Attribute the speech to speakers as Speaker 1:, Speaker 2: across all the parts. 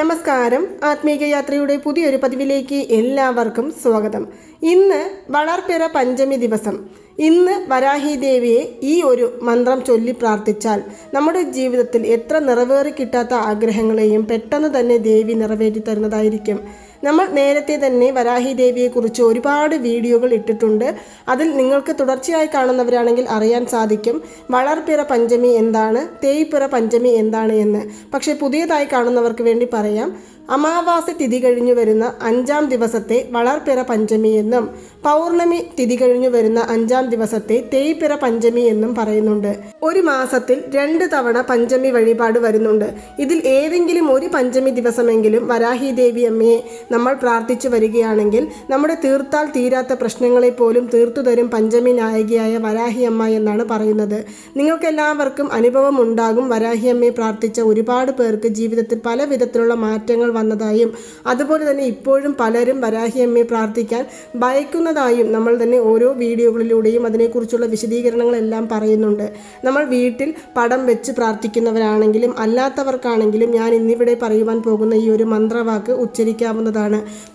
Speaker 1: നമസ്കാരം. ആത്മീക യാത്രയുടെ പുതിയൊരു പതിവിലേക്ക് എല്ലാവർക്കും സ്വാഗതം. ഇന്ന് വളർപ്പിറ പഞ്ചമി ദിവസം. ഇന്ന് വരാഹി ദേവിയെ ഈ ഒരു മന്ത്രം ചൊല്ലി പ്രാർത്ഥിച്ചാൽ നമ്മുടെ ജീവിതത്തിൽ എത്ര നിറവേറി കിട്ടാത്ത ആഗ്രഹങ്ങളെയും പെട്ടെന്ന് തന്നെ ദേവി നിറവേറ്റി തരുന്നതായിരിക്കും. നമ്മൾ നേരത്തെ തന്നെ വരാഹി ദേവിയെക്കുറിച്ച് ഒരുപാട് വീഡിയോകൾ ഇട്ടിട്ടുണ്ട്. അതിൽ നിങ്ങൾക്ക് തുടർച്ചയായി കാണുന്നവരാണെങ്കിൽ അറിയാൻ സാധിക്കും വളർപ്പിറ പഞ്ചമി എന്താണ് തേയ്പിറ പഞ്ചമി എന്താണ് എന്ന്. പക്ഷേ പുതിയതായി കാണുന്നവർക്ക് വേണ്ടി പറയാം അമാവാസി തിഥി കഴിഞ്ഞു വരുന്ന അഞ്ചാം ദിവസത്തെ വളർപ്പിറ പഞ്ചമി എന്നും പൗർണമി തിഥി കഴിഞ്ഞു വരുന്ന അഞ്ചാം ദിവസത്തെ തേയ്പിറ പഞ്ചമി എന്നും പറയുന്നുണ്ട്. ഒരു മാസത്തിൽ രണ്ട് തവണ പഞ്ചമി വഴിപാട് വരുന്നുണ്ട്. ഇതിൽ ഏതെങ്കിലും ഒരു പഞ്ചമി ദിവസമെങ്കിലും വരാഹി ദേവി അമ്മയെ നമ്മൾ പ്രാർത്ഥിച്ചു വരികയാണെങ്കിൽ നമ്മുടെ തീർത്താൽ തീരാത്ത പ്രശ്നങ്ങളെ പോലും തീർത്തു തരും പഞ്ചമി നായികയായ വരാഹിയമ്മ എന്നാണ് പറയുന്നത്. നിങ്ങൾക്കെല്ലാവർക്കും അനുഭവം ഉണ്ടാകും വരാഹിയമ്മയെ പ്രാർത്ഥിച്ച ഒരുപാട് പേർക്ക് ജീവിതത്തിൽ പല വിധത്തിലുള്ള മാറ്റങ്ങൾ വന്നതായും അതുപോലെ തന്നെ ഇപ്പോഴും പലരും വരാഹിയമ്മയെ പ്രാർത്ഥിക്കാൻ ഭയക്കുന്നതായും നമ്മൾ തന്നെ ഓരോ വീഡിയോകളിലൂടെയും അതിനെക്കുറിച്ചുള്ള വിശദീകരണങ്ങളെല്ലാം പറയുന്നുണ്ട്. നമ്മൾ വീട്ടിൽ പടം വെച്ച് പ്രാർത്ഥിക്കുന്നവരാണെങ്കിലും അല്ലാത്തവർക്കാണെങ്കിലും ഞാൻ ഇന്നിവിടെ പറയുവാൻ പോകുന്ന ഈ ഒരു മന്ത്രവാക്ക് ഉച്ചരിക്കാവുന്നതാണ്.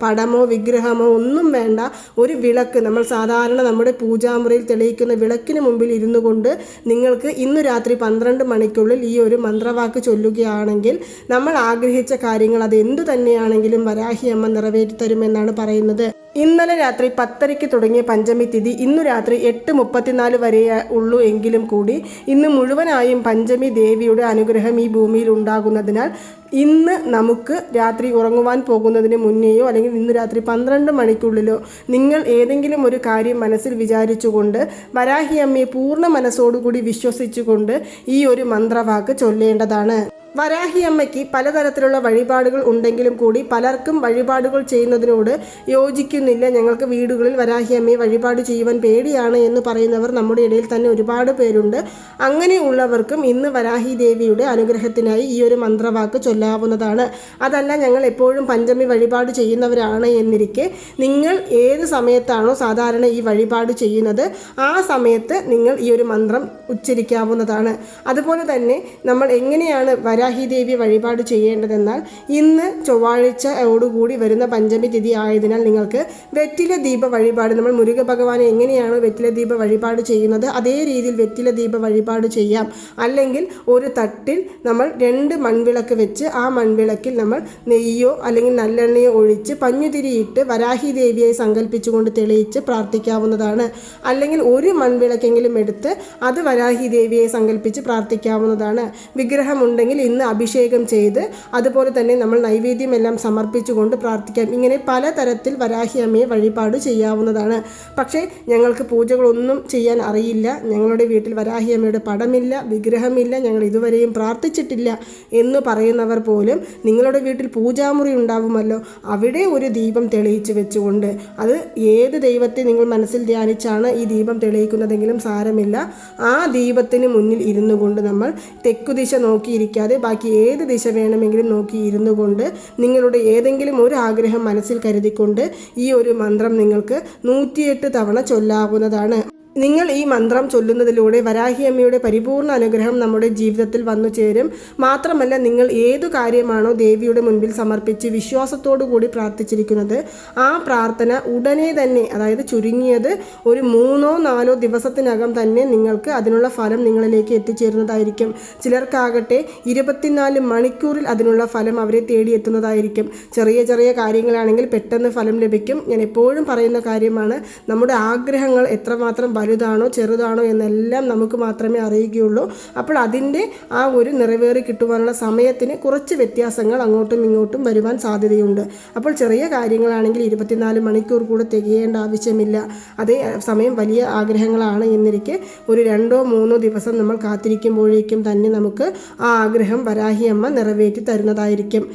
Speaker 1: പടമോ വിഗ്രഹമോ ഒന്നും വേണ്ട. ഒരു വിളക്ക് നമ്മൾ സാധാരണ നമ്മുടെ പൂജാമുറിയിൽ തെളിയിക്കുന്ന വിളക്കിന് മുമ്പിൽ ഇരുന്നു കൊണ്ട് നിങ്ങൾക്ക് ഇന്ന് രാത്രി പന്ത്രണ്ട് മണിക്കുള്ളിൽ ഈ ഒരു മന്ത്രവാക്ക് ചൊല്ലുകയാണെങ്കിൽ നമ്മൾ ആഗ്രഹിച്ച കാര്യങ്ങൾ അത് എന്തു തന്നെയാണെങ്കിലും വരാഹി അമ്മ നിറവേറ്റി തരുമെന്നാണ് പറയുന്നത്. ഇന്നലെ രാത്രി പത്തരയ്ക്ക് തുടങ്ങിയ പഞ്ചമി തിഥി ഇന്നു രാത്രി എട്ട് മുപ്പത്തിനാല് വരെ ഉള്ളൂ എങ്കിലും കൂടി ഇന്ന് മുഴുവനായും പഞ്ചമി ദേവിയുടെ അനുഗ്രഹം ഈ ഭൂമിയിൽ ഉണ്ടാകുന്നതിനാൽ ഇന്ന് നമുക്ക് രാത്രി ഉറങ്ങുവാൻ പോകുന്നതിന് മുന്നേയോ അല്ലെങ്കിൽ ഇന്ന് രാത്രി പന്ത്രണ്ട് മണിക്കുള്ളിലോ നിങ്ങൾ ഏതെങ്കിലും ഒരു കാര്യം മനസ്സിൽ വിചാരിച്ചുകൊണ്ട് വരാഹിയമ്മയെ പൂർണ മനസ്സോടുകൂടി വിശ്വസിച്ചുകൊണ്ട് ഈ ഒരു മന്ത്രവാക്ക് ചൊല്ലേണ്ടതാണ്. വരാഹി അമ്മയ്ക്ക് പലതരത്തിലുള്ള വഴിപാടുകൾ ഉണ്ടെങ്കിലും കൂടി പലർക്കും വഴിപാടുകൾ ചെയ്യുന്നതിനോട് യോജിക്കുന്നില്ല. ഞങ്ങൾക്ക് വീടുകളിൽ വരാഹിയമ്മയെ വഴിപാട് ചെയ്യുവാൻ പേടിയാണ് എന്ന് പറയുന്നവർ നമ്മുടെ ഇടയിൽ തന്നെ ഒരുപാട് പേരുണ്ട്. അങ്ങനെയുള്ളവർക്കും ഇന്ന് വരാഹി ദേവിയുടെ അനുഗ്രഹത്തിനായി ഈ ഒരു മന്ത്രവാക്ക് ചൊല്ലാവുന്നതാണ്. അതല്ല ഞങ്ങൾ എപ്പോഴും പഞ്ചമി വഴിപാട് ചെയ്യുന്നവരാണ് എന്നിരിക്കെ നിങ്ങൾ ഏത് സമയത്താണോ സാധാരണ ഈ വഴിപാട് ചെയ്യുന്നത് ആ സമയത്ത് നിങ്ങൾ ഈ ഒരു മന്ത്രം ഉച്ചരിക്കാവുന്നതാണ്. അതുപോലെ തന്നെ നമ്മൾ എങ്ങനെയാണ് വരാഹി ദേവി വഴിപാട് ചെയ്യേണ്ടതെന്നാൽ ഇന്ന് ചൊവ്വാഴ്ചയോടുകൂടി വരുന്ന പഞ്ചമി തിഥി ആയതിനാൽ നിങ്ങൾക്ക് വെറ്റില ദീപ വഴിപാട് നമ്മൾ മുരുക ഭഗവാനെ എങ്ങനെയാണ് വെറ്റില ദീപ വഴിപാട് ചെയ്യുന്നത് അതേ രീതിയിൽ വെറ്റില ദീപ വഴിപാട് ചെയ്യാം. അല്ലെങ്കിൽ ഒരു തട്ടിൽ നമ്മൾ രണ്ട് മൺവിളക്ക് വെച്ച് ആ മൺവിളക്കിൽ നമ്മൾ നെയ്യോ അല്ലെങ്കിൽ നല്ലെണ്ണയോ ഒഴിച്ച് പഞ്ഞുതിരിയിട്ട് വരാഹി ദേവിയെ സങ്കല്പിച്ചുകൊണ്ട് തെളിയിച്ച് പ്രാർത്ഥിക്കാവുന്നതാണ്. അല്ലെങ്കിൽ ഒരു മൺവിളക്കെങ്കിലും എടുത്ത് അത് വരാഹി ദേവിയെ സങ്കല്പിച്ച് പ്രാർത്ഥിക്കാവുന്നതാണ്. വിഗ്രഹമുണ്ടെങ്കിൽ ഇന്ന് അഭിഷേകം ചെയ്ത് അതുപോലെ തന്നെ നമ്മൾ നൈവേദ്യമെല്ലാം സമർപ്പിച്ചുകൊണ്ട് പ്രാർത്ഥിക്കാം. ഇങ്ങനെ പലതരത്തിൽ വരാഹി അമ്മയെ വഴിപാട് ചെയ്യാവുന്നതാണ്. പക്ഷേ ഞങ്ങൾക്ക് പൂജകളൊന്നും ചെയ്യാൻ അറിയില്ല. ഞങ്ങളുടെ വീട്ടിൽ വരാഹി അമ്മയുടെ പടമില്ല വിഗ്രഹമില്ല ഞങ്ങൾ ഇതുവരെയും പ്രാർത്ഥിച്ചിട്ടില്ല എന്ന് പറയുന്നവർ പോലും നിങ്ങളുടെ വീട്ടിൽ പൂജാമുറി ഉണ്ടാവുമല്ലോ അവിടെ ഒരു ദീപം തെളിയിച്ച് വെച്ചുകൊണ്ട്. അത് ഏത് ദൈവത്തെ നിങ്ങൾ മനസ്സിൽ ധ്യാനിച്ചാണ് ഈ ദീപം തെളിയിക്കുന്നതെങ്കിലും സാരമില്ല. ആ ദീപത്തിന് മുന്നിൽ ഇരുന്നു കൊണ്ട് നമ്മൾ തെക്കുദിശ നോക്കിയിരിക്കാതെ ബാക്കി ഏത് ദിശ വേണമെങ്കിലും നോക്കി ഇരുന്നു കൊണ്ട് നിങ്ങളുടെ ഏതെങ്കിലും ഒരു ആഗ്രഹം മനസ്സിൽ കരുതിക്കൊണ്ട് ഈ ഒരു മന്ത്രം നിങ്ങൾക്ക് നൂറ്റിയെട്ട് തവണ ചൊല്ലാവുന്നതാണ്. നിങ്ങൾ ഈ മന്ത്രം ചൊല്ലുന്നതിലൂടെ വരാഹി അമ്മയുടെ പരിപൂർണ അനുഗ്രഹം നമ്മുടെ ജീവിതത്തിൽ വന്നു ചേരും. മാത്രമല്ല നിങ്ങൾ ഏതു കാര്യമാണോ ദേവിയുടെ മുൻപിൽ സമർപ്പിച്ച് വിശ്വാസത്തോടു കൂടി പ്രാർത്ഥിച്ചിരിക്കുന്നത് ആ പ്രാർത്ഥന ഉടനെ തന്നെ അതായത് ചുരുങ്ങിയത് ഒരു മൂന്നോ നാലോ ദിവസത്തിനകം തന്നെ നിങ്ങൾക്ക് അതിനുള്ള ഫലം നിങ്ങളിലേക്ക് എത്തിച്ചേരുന്നതായിരിക്കും. ചിലർക്കാകട്ടെ ഇരുപത്തിനാല് മണിക്കൂറിൽ അതിനുള്ള ഫലം അവരെ തേടിയെത്തുന്നതായിരിക്കും ചെറിയ ചെറിയ കാര്യങ്ങളാണെങ്കിൽ പെട്ടെന്ന് ഫലം ലഭിക്കും. ഞാൻ എപ്പോഴും പറയുന്ന കാര്യമാണ് നമ്മുടെ ആഗ്രഹങ്ങൾ എത്രമാത്രം വലുതാണോ ചെറുതാണോ എന്നെല്ലാം നമുക്ക് മാത്രമേ അറിയുകയുള്ളൂ. അപ്പോൾ അതിന്റെ ആ ഒരു നിറവേറി കിട്ടുവാനുള്ള സമയത്തിന് കുറച്ച് വ്യത്യാസങ്ങൾ അങ്ങോട്ടും ഇങ്ങോട്ടും വരുവാൻ സാധ്യതയുണ്ട്. അപ്പോൾ ചെറിയ കാര്യങ്ങളാണെങ്കിൽ ഇരുപത്തിനാല് മണിക്കൂർ കൂടെ തികയേണ്ട ആവശ്യമില്ല. അതേ സമയം വലിയ ആഗ്രഹങ്ങളാണ് എന്നിരിക്കെ ഒരു രണ്ടോ മൂന്നോ ദിവസം നമ്മൾ കാത്തിരിക്കുമ്പോഴേക്കും തന്നെ നമുക്ക് ആ ആഗ്രഹം വരാഹിയമ്മ നിറവേറ്റി തരുന്നതായിരിക്കും.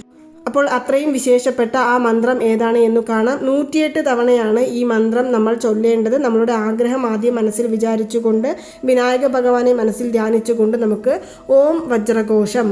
Speaker 1: അപ്പോൾ അത്രയും വിശേഷപ്പെട്ട ആ മന്ത്രം ഏതാണ് എന്ന് കാണാം. നൂറ്റിയെട്ട് തവണയാണ് ഈ മന്ത്രം നമ്മൾ ചൊല്ലേണ്ടത്. നമ്മളുടെ ആഗ്രഹം ആദ്യം മനസ്സിൽ വിചാരിച്ചുകൊണ്ട് വിനായക ഭഗവാനെ മനസ്സിൽ ധ്യാനിച്ചുകൊണ്ട് നമുക്ക് ഓം വജ്രകോശം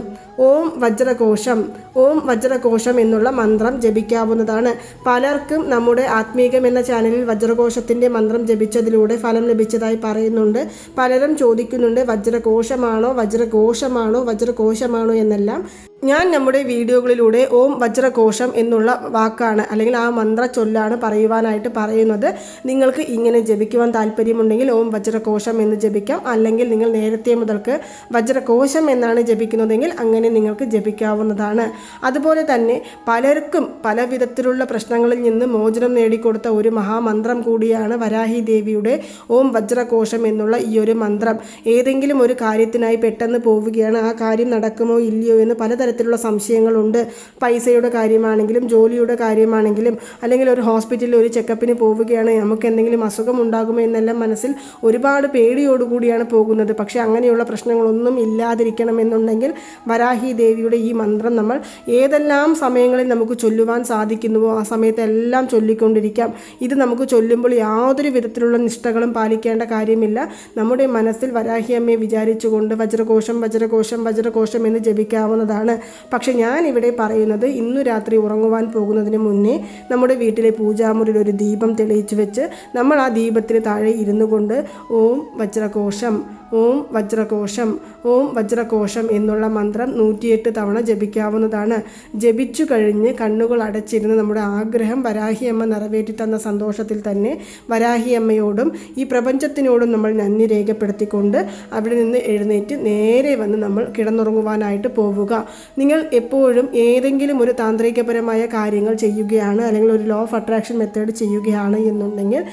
Speaker 1: ഓം വജ്രകോശം ഓം വജ്രകോശം എന്നുള്ള മന്ത്രം ജപിക്കാവുന്നതാണ്. പലർക്കും നമ്മുടെ ആത്മീകം എന്ന ചാനലിൽ വജ്രകോശത്തിന്റെ മന്ത്രം ജപിച്ചതിലൂടെ ഫലം ലഭിച്ചതായി പറയുന്നുണ്ട്. പലരും ചോദിക്കുന്നുണ്ട് വജ്രകോശമാണോ വജ്രകോശമാണോ വജ്രകോശമാണോ എന്നെല്ലാം. ഞാൻ നമ്മുടെ വീഡിയോകളിലൂടെ ഓം ഓം വജ്രകോശം എന്നുള്ള വാക്കാണ് അല്ലെങ്കിൽ ആ മന്ത്ര ചൊല്ലാണ് പറയുവാനായിട്ട് പറയുന്നത്. നിങ്ങൾക്ക് ഇങ്ങനെ ജപിക്കുവാൻ താല്പര്യമുണ്ടെങ്കിൽ ഓം വജ്രകോശം എന്ന് ജപിക്കാം. അല്ലെങ്കിൽ നിങ്ങൾ നേരത്തെ മുതൽക്ക് വജ്രകോശം എന്നാണ് ജപിക്കുന്നതെങ്കിൽ അങ്ങനെ നിങ്ങൾക്ക് ജപിക്കാവുന്നതാണ്. അതുപോലെ തന്നെ പലർക്കും പല വിധത്തിലുള്ള പ്രശ്നങ്ങളിൽ നിന്ന് മോചനം നേടിക്കൊടുത്ത ഒരു മഹാമന്ത്രം കൂടിയാണ് വരാഹി ദേവിയുടെ ഓം വജ്രകോശം എന്നുള്ള ഈ ഒരു മന്ത്രം. ഏതെങ്കിലും ഒരു കാര്യത്തിനായി പെട്ടെന്ന് പോവുകയാണ് ആ കാര്യം നടക്കുമോ ഇല്ലയോ എന്ന് പലതരത്തിലുള്ള സംശയങ്ങളുണ്ട്. പൈസയുടെ കാര്യമാണെങ്കിലും ജോലിയുടെ കാര്യമാണെങ്കിലും അല്ലെങ്കിൽ ഒരു ഹോസ്പിറ്റലിൽ ഒരു ചെക്കപ്പിന് പോവുകയാണ് നമുക്ക് എന്തെങ്കിലും അസുഖം ഉണ്ടാകുമോ എന്നെല്ലാം മനസ്സിൽ ഒരുപാട് പേടിയോടുകൂടിയാണ് പോകുന്നത്. പക്ഷേ അങ്ങനെയുള്ള പ്രശ്നങ്ങളൊന്നും ഇല്ലാതിരിക്കണമെന്നുണ്ടെങ്കിൽ വരാഹി ദേവിയുടെ ഈ മന്ത്രം നമ്മൾ ഏതെല്ലാം സമയങ്ങളിൽ നമുക്ക് ചൊല്ലുവാൻ സാധിക്കുന്നുവോ ആ സമയത്തെല്ലാം ചൊല്ലിക്കൊണ്ടിരിക്കാം. ഇത് നമുക്ക് ചൊല്ലുമ്പോൾ യാതൊരു വിധത്തിലുള്ള നിഷ്ഠകളും പാലിക്കേണ്ട കാര്യമില്ല. നമ്മുടെ മനസ്സിൽ വരാഹി അമ്മയെ വിചാരിച്ചുകൊണ്ട് വജ്രകോശം വജ്രകോശം വജ്രകോശം എന്ന് ജപിക്കാവുന്നതാണ്. പക്ഷെ ഞാൻ ഇവിടെ പറയുന്നത് ഇന്നു രാത്രി ഉറങ്ങുവാൻ പോകുന്നതിന് മുന്നേ നമ്മുടെ വീട്ടിലെ പൂജാമുറിയിൽ ഒരു ദീപം തെളിയിച്ചു വെച്ച് നമ്മൾ ആ ദീപത്തിന് താഴെ ഇരുന്നു കൊണ്ട് ഓം വജ്രകോശം ഓം വജ്രകോശം ഓം വജ്രകോശം എന്നുള്ള മന്ത്രം നൂറ്റിയെട്ട് തവണ ജപിക്കാവുന്നതാണ്. ജപിച്ചു കഴിഞ്ഞ് കണ്ണുകൾ അടച്ചിരുന്ന് നമ്മുടെ ആഗ്രഹം വരാഹിയമ്മ നിറവേറ്റി തന്ന സന്തോഷത്തിൽ തന്നെ വരാഹിയമ്മയോടും ഈ പ്രപഞ്ചത്തിനോടും നമ്മൾ നന്ദി രേഖപ്പെടുത്തിക്കൊണ്ട് അവിടെ നിന്ന് എഴുന്നേറ്റ് നേരെ വന്ന് നമ്മൾ കിടന്നുറങ്ങുവാനായിട്ട് പോവുക. നിങ്ങൾ എപ്പോഴും ഏതെങ്കിലും ഒരു താന്ത്രികപരമായ കാര്യങ്ങൾ ചെയ്യുകയാണ് അല്ലെങ്കിൽ ഒരു ലോ ഓഫ് അട്രാക്ഷൻ മെത്തേഡ് ചെയ്യുകയാണ് എന്നുണ്ടെങ്കിൽ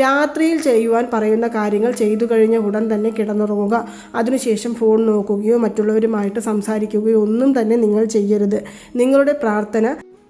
Speaker 1: രാത്രിയിൽ ചെയ്യുവാൻ പറയുന്ന കാര്യങ്ങൾ ചെയ്തു കഴിഞ്ഞ ഉടൻ തന്നെ കിടന്നുറങ്ങുക അതിനുശേഷം ഫോൺ നോക്കുകയോ മറ്റുള്ളവരുമായിട്ട് സംസാരിക്കുകയോ ഒന്നും തന്നെ നിങ്ങൾ ചെയ്യരുത്. നിങ്ങളുടെ പ്രാർത്ഥന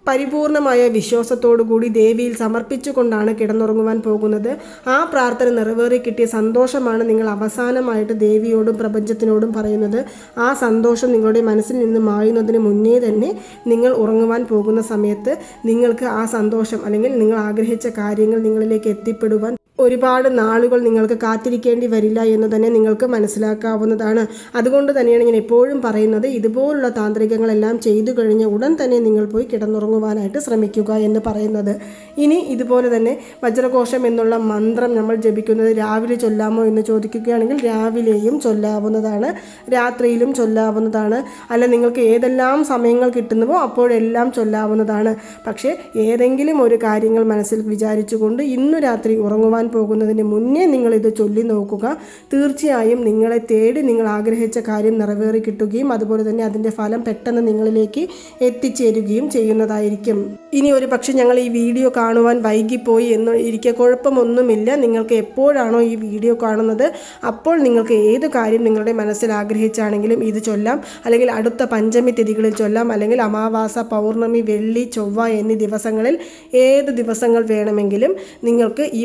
Speaker 1: പരിപൂർണമായ വിശ്വാസത്തോടുകൂടി ദേവിയിൽ സമർപ്പിച്ചുകൊണ്ടാണ് കിടന്നുറങ്ങുവാൻ പോകുന്നത്. ആ പ്രാർത്ഥന നിറവേറി കിട്ടിയ സന്തോഷമാണ് നിങ്ങൾ അവസാനമായിട്ട് ദേവിയോടും പ്രപഞ്ചത്തിനോടും പറയുന്നത്. ആ സന്തോഷം നിങ്ങളുടെ മനസ്സിൽ നിന്ന് മായുന്നതിന് മുന്നേ തന്നെ നിങ്ങൾ ഉറങ്ങുവാൻ പോകുന്ന സമയത്ത് നിങ്ങൾക്ക് ആ സന്തോഷം അല്ലെങ്കിൽ നിങ്ങൾ ആഗ്രഹിച്ച കാര്യങ്ങൾ നിങ്ങളിലേക്ക് എത്തിപ്പെടുവാൻ ഒരുപാട് നാളുകൾ നിങ്ങൾക്ക് കാത്തിരിക്കേണ്ടി വരില്ല എന്ന് തന്നെ നിങ്ങൾക്ക് മനസ്സിലാക്കാവുന്നതാണ്. അതുകൊണ്ട് തന്നെയാണ് ഞാൻ എപ്പോഴും പറയുന്നത് ഇതുപോലുള്ള താന്ത്രികങ്ങളെല്ലാം ചെയ്തു കഴിഞ്ഞ ഉടൻ തന്നെ നിങ്ങൾ പോയി കിടന്നുറങ്ങുവാനായിട്ട് ശ്രമിക്കുക എന്ന് പറയുന്നത്. ഇനി ഇതുപോലെ തന്നെ വജ്രകോശം എന്നുള്ള മന്ത്രം നമ്മൾ ജപിക്കുന്നത് രാവിലെ ചൊല്ലാമോ എന്ന് ചോദിക്കുകയാണെങ്കിൽ രാവിലെയും ചൊല്ലാവുന്നതാണ് രാത്രിയിലും ചൊല്ലാവുന്നതാണ്. അല്ല നിങ്ങൾക്ക് ഏതെല്ലാം സമയങ്ങൾ കിട്ടുന്നുവോ അപ്പോഴെല്ലാം ചൊല്ലാവുന്നതാണ്. പക്ഷേ ഏതെങ്കിലും ഒരു കാര്യങ്ങൾ മനസ്സിൽ വിചാരിച്ചുകൊണ്ട് ഇന്നു രാത്രി ഉറങ്ങുവാൻ പോകുന്നതിന് മുന്നേ നിങ്ങൾ ഇത് ചൊല്ലി നോക്കുക. തീർച്ചയായും നിങ്ങളെ തേടി നിങ്ങൾ ആഗ്രഹിച്ച കാര്യം നിറവേറി കിട്ടുകയും അതുപോലെ തന്നെ അതിന്റെ ഫലം പെട്ടെന്ന് നിങ്ങളിലേക്ക് എത്തിച്ചേരുകയും ചെയ്യുന്നതായിരിക്കും. ഇനി ഒരു പക്ഷേ ഞങ്ങൾ ഈ വീഡിയോ കാണുവാൻ വൈകിപ്പോയി എന്ന് ഇരിക്കെ കുഴപ്പമൊന്നുമില്ല. നിങ്ങൾക്ക് എപ്പോഴാണോ ഈ വീഡിയോ കാണുന്നത് അപ്പോൾ നിങ്ങൾക്ക് ഏത് കാര്യം നിങ്ങളുടെ മനസ്സിൽ ആഗ്രഹിച്ചാണെങ്കിലും ഇത് ചൊല്ലാം. അല്ലെങ്കിൽ അടുത്ത പഞ്ചമി തിഥികളിൽ ചൊല്ലാം. അല്ലെങ്കിൽ അമാവാസ പൗർണമി വെള്ളി ചൊവ്വ എന്നീ ദിവസങ്ങളിൽ ഏത് ദിവസങ്ങൾ വേണമെങ്കിലും നിങ്ങൾക്ക് ഈ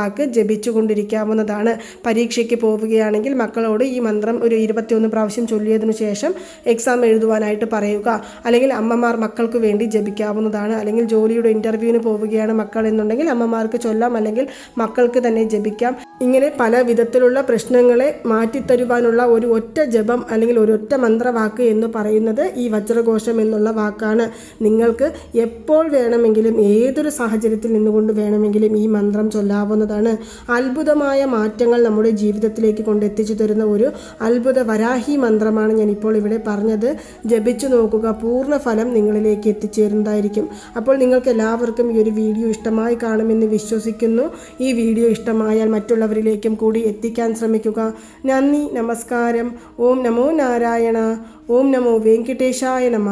Speaker 1: മന്ത്രവാക്ക് ജപിച്ചുകൊണ്ടിരിക്കാവുന്നതാണ്. പരീക്ഷയ്ക്ക് പോവുകയാണെങ്കിൽ മക്കളോട് ഈ മന്ത്രം ഒരു ഇരുപത്തിയൊന്ന് പ്രാവശ്യം ചൊല്ലിയതിനു ശേഷം എക്സാം എഴുതുവാനായിട്ട് പറയുക. അല്ലെങ്കിൽ അമ്മമാർ മക്കൾക്ക് വേണ്ടി ജപിക്കാവുന്നതാണ്. അല്ലെങ്കിൽ ജോലിയുടെ ഇന്റർവ്യൂവിന് പോവുകയാണ് മക്കൾ എന്നുണ്ടെങ്കിൽ അമ്മമാർക്ക് ചൊല്ലാം. അല്ലെങ്കിൽ മക്കൾക്ക് തന്നെ ജപിക്കാം. ഇങ്ങനെ പല വിധത്തിലുള്ള പ്രശ്നങ്ങളെ മാറ്റിത്തരുവാനുള്ള ഒരു ഒറ്റ ജപം അല്ലെങ്കിൽ ഒരു ഒറ്റ മന്ത്രവാക്ക് എന്ന് പറയുന്നത് ഈ വജ്രഘോഷം എന്നുള്ള വാക്കാണ്. നിങ്ങൾക്ക് എപ്പോൾ വേണമെങ്കിലും ഏതൊരു സാഹചര്യത്തിൽ നിന്നുകൊണ്ട് വേണമെങ്കിലും ഈ മന്ത്രം ചൊല്ലാവുന്നതാണ് അത്ഭുതമായ മാറ്റങ്ങൾ നമ്മുടെ ജീവിതത്തിലേക്ക് കൊണ്ടെത്തിച്ചു തരുന്ന ഒരു അത്ഭുത വരാഹി മന്ത്രമാണ് ഞാൻ ഇപ്പോൾ ഇവിടെ പറഞ്ഞത്. ജപിച്ചു നോക്കുക പൂർണ ഫലം നിങ്ങളിലേക്ക് എത്തിച്ചേരുന്നതായിരിക്കും. അപ്പോൾ നിങ്ങൾക്ക് എല്ലാവർക്കും ഈ ഒരു വീഡിയോ ഇഷ്ടമായി കാണുമെന്ന് വിശ്വസിക്കുന്നു. ഈ വീഡിയോ ഇഷ്ടമായാൽ മറ്റുള്ളവരിലേക്കും കൂടി എത്തിക്കാൻ ശ്രമിക്കുക. നന്ദി നമസ്കാരം. ഓം നമോ നാരായണ. ഓം നമോ വെങ്കിട്ടേശായ നമ.